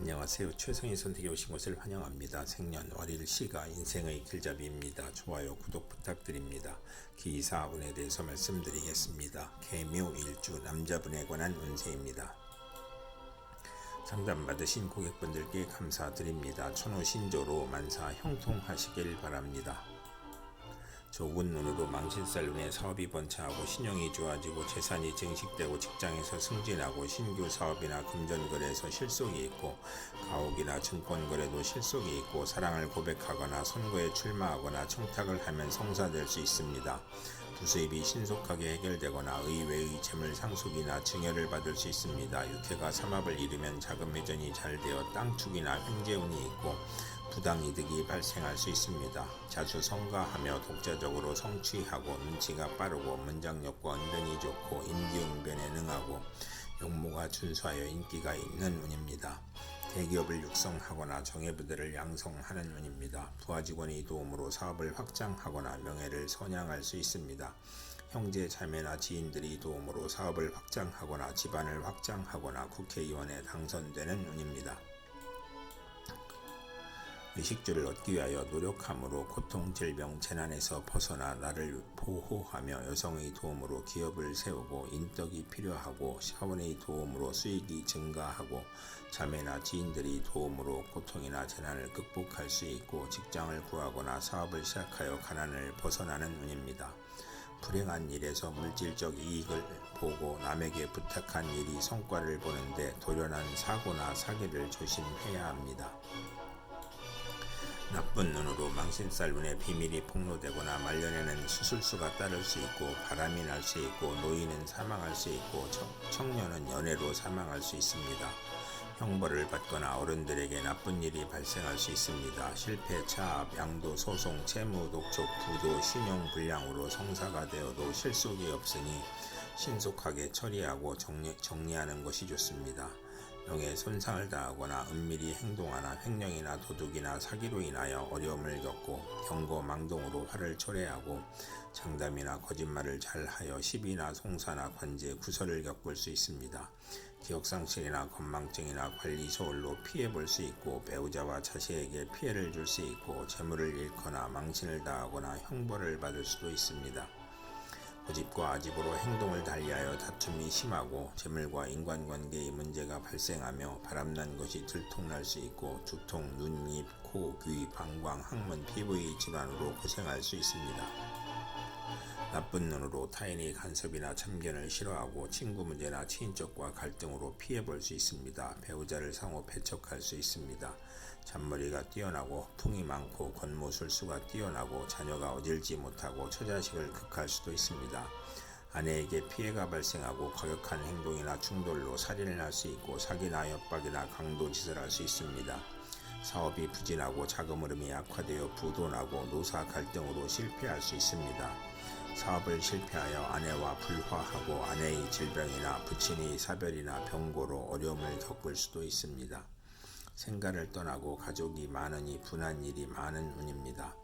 안녕하세요. 최성의 선택에 오신 것을 환영합니다. 생년 월일 시가 인생의 길잡이입니다. 좋아요, 구독 부탁드립니다. 기사분에 대해서 말씀드리겠습니다. 개묘일주 남자분에 관한 운세입니다. 상담 받으신 고객분들께 감사드립니다. 천호 신조로 만사 형통하시길 바랍니다. 좋은 눈으로 망신살 눈에 사업이 번창하고 신용이 좋아지고 재산이 증식되고 직장에서 승진하고 신규 사업이나 금전거래에서 실속이 있고 가옥이나 증권거래도 실속이 있고 사랑을 고백하거나 선거에 출마하거나 청탁을 하면 성사될 수 있습니다. 부수입이 신속하게 해결되거나 의외의 재물 상속이나 증여를 받을 수 있습니다. 육회가 삼합을 이루면 자금 회전이 잘 되어 땅 투기나 횡재운이 있고 부당 이득이 발생할 수 있습니다. 자주 성가하며 독자적으로 성취하고 눈치가 빠르고 문장력과 언변이 좋고 인기응변에 능하고 용모가 준수하여 인기가 있는 운입니다. 대기업을 육성하거나 정예부대를 양성하는 운입니다. 부하 직원의 도움으로 사업을 확장하거나 명예를 선양할 수 있습니다. 형제 자매나 지인들의 도움으로 사업을 확장하거나 집안을 확장하거나 국회의원에 당선되는 운입니다. 의식주를 얻기 위하여 노력함으로 고통, 질병, 재난에서 벗어나 나를 보호하며 여성의 도움으로 기업을 세우고 인덕이 필요하고 사원의 도움으로 수익이 증가하고 자매나 지인들의 도움으로 고통이나 재난을 극복할 수 있고 직장을 구하거나 사업을 시작하여 가난을 벗어나는 운입니다. 불행한 일에서 물질적 이익을 보고 남에게 부탁한 일이 성과를 보는데 돌연한 사고나 사기를 조심해야 합니다. 나쁜 눈으로 망신살 눈에 비밀이 폭로되거나 말년에는 수술수가 따를 수 있고 바람이 날 수 있고 노인은 사망할 수 있고 청, 청년은 연애로 사망할 수 있습니다. 형벌을 받거나 어른들에게 나쁜 일이 발생할 수 있습니다. 실패, 차압, 양도, 소송, 채무, 독촉, 부도, 신용 불량으로 성사가 되어도 실속이 없으니 신속하게 처리하고 정리, 정리하는 것이 좋습니다. 명예 손상을 당하거나 은밀히 행동하나 횡령이나 도둑이나 사기로 인하여 어려움을 겪고 경고 망동으로 화를 초래하고 장담이나 거짓말을 잘하여 시비나 송사나 관제 구설을 겪을 수 있습니다. 기억상실이나 건망증이나 관리 소홀로 피해 볼 수 있고 배우자와 자식에게 피해를 줄 수 있고 재물을 잃거나 망신을 당하거나 형벌을 받을 수도 있습니다. 고집과 아집으로 행동을 달리하여 다툼이 심하고 재물과 인간관계의 문제가 발생하며 바람난 것이 들통날 수 있고 두통, 눈, 입, 코, 귀, 방광, 항문, 피부의 질환으로 고생할 수 있습니다. 나쁜 눈으로 타인의 간섭이나 참견을 싫어하고 친구 문제나 친인척과 갈등으로 피해 볼 수 있습니다. 배우자를 상호 배척할 수 있습니다. 잔머리가 뛰어나고 풍이 많고 권모술수가 뛰어나고 자녀가 어질지 못하고 처자식을 극할 수도 있습니다. 아내에게 피해가 발생하고 과격한 행동이나 충돌로 살인을 할 수 있고 사기나 협박이나 강도짓을 할 수 있습니다. 사업이 부진하고 자금 흐름이 악화되어 부도나고 노사 갈등으로 실패할 수 있습니다. 사업을 실패하여 아내와 불화하고 아내의 질병이나 부친의 사별이나 병고로 어려움을 겪을 수도 있습니다. 생가를 떠나고 가족이 많으니 분한 일이 많은 운입니다.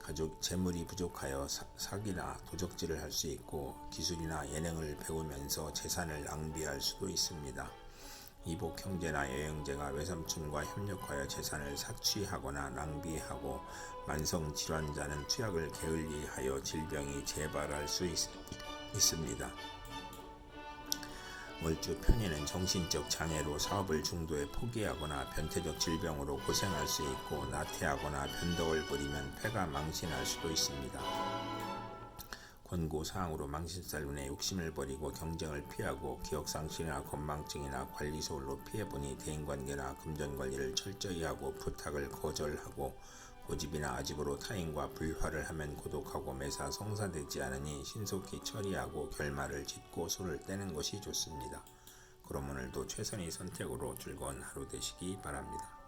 가족 재물이 부족하여 사, 사기나 도적질을 할 수 있고 기술이나 예능을 배우면서 재산을 낭비할 수도 있습니다. 이복 형제나 여행제가 외삼촌과 협력하여 재산을 사취하거나 낭비하고 만성 질환자는 투약을 게을리하여 질병이 재발할 수 있, 있습니다. 월주 편의는 정신적 장애로 사업을 중도에 포기하거나 변태적 질병으로 고생할 수 있고 나태하거나 변덕을 부리면 폐가 망신할 수도 있습니다. 권고사항으로 망신살 눈에 욕심을 버리고 경쟁을 피하고 기억상실이나 건망증이나 관리소홀로 피해보니 대인관계나 금전관리를 철저히 하고 부탁을 거절하고 고집이나 아집으로 타인과 불화를 하면 고독하고 매사 성사되지 않으니 신속히 처리하고 결말을 짓고 소를 떼는 것이 좋습니다. 그럼 오늘도 최선의 선택으로 즐거운 하루 되시기 바랍니다.